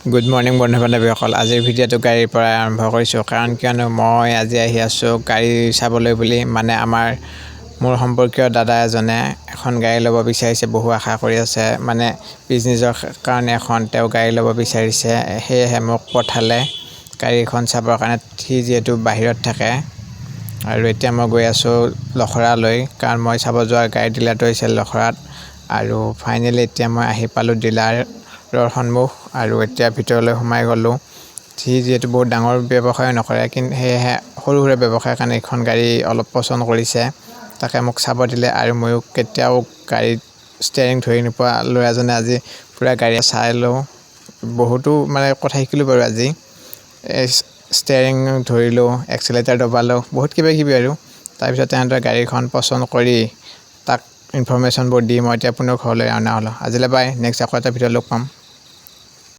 Good morning বন্ধু বান্ধৱীসকল। আজিৰ ভিডিঅ'টো গাড়ীৰ পৰা আৰম্ভ কৰিছোঁ। কাৰণ কিয়নো মই আজি আহি আছোঁ গাড়ী চাবলৈ বুলি। মানে আমাৰ মোৰ সম্পৰ্কীয় দাদা এজনে এখন গাড়ী ল'ব বিচাৰিছে বহু আশা কৰি আছে। মানে বিজনেছৰ কাৰণে এখন তেওঁ গাড়ী ল'ব বিচাৰিছে। সেয়েহে মোক পঠালে গাড়ীখন চাবৰ কাৰণে। সি যিহেতু বাহিৰত থাকে। আৰু এতিয়া মই গৈ আছোঁ লখৰালৈ। কাৰণ মই চাব যোৱা গাড়ী ডিলাৰটো হৈছে লখৰাত। আৰু ফাইনেলি এতিয়া মই আহি পালোঁ ডিলাৰৰ সন্মুখ আৰু এতিয়া ভিতৰলৈ সোমাই গ'লোঁ। সি যিহেতু বহুত ডাঙৰ ব্যৱসায় নকৰে কিন্তু সেয়েহে সৰু সুৰা ব্যৱসায়ৰ কাৰণে এইখন গাড়ী অলপ পচন্দ কৰিছে। তাকে মোক চাব দিলে আৰু ময়ো কেতিয়াও গাড়ীত ষ্টেৰিং ধৰি নোপোৱা ল'ৰাজনে আজি পূৰা গাড়ী চাই লওঁ। বহুতো মানে কথা শিকিলোঁ বাৰু আজি। ষ্টেৰিং ধৰিলোঁ এক্সেলেটাৰ দবালোঁ বহুত কিবা কিবি আৰু। তাৰপিছত তেনেদৰে গাড়ীখন পচন্দ কৰি তাক ইনফৰ্মেশ্যনবোৰ দি মই এতিয়া পুনৰ ঘৰলৈ ৰাওনা হ'লোঁ। আজিলৈ বাই নেক্সট আকৌ এটা ভিডিঅ' লগ পাম।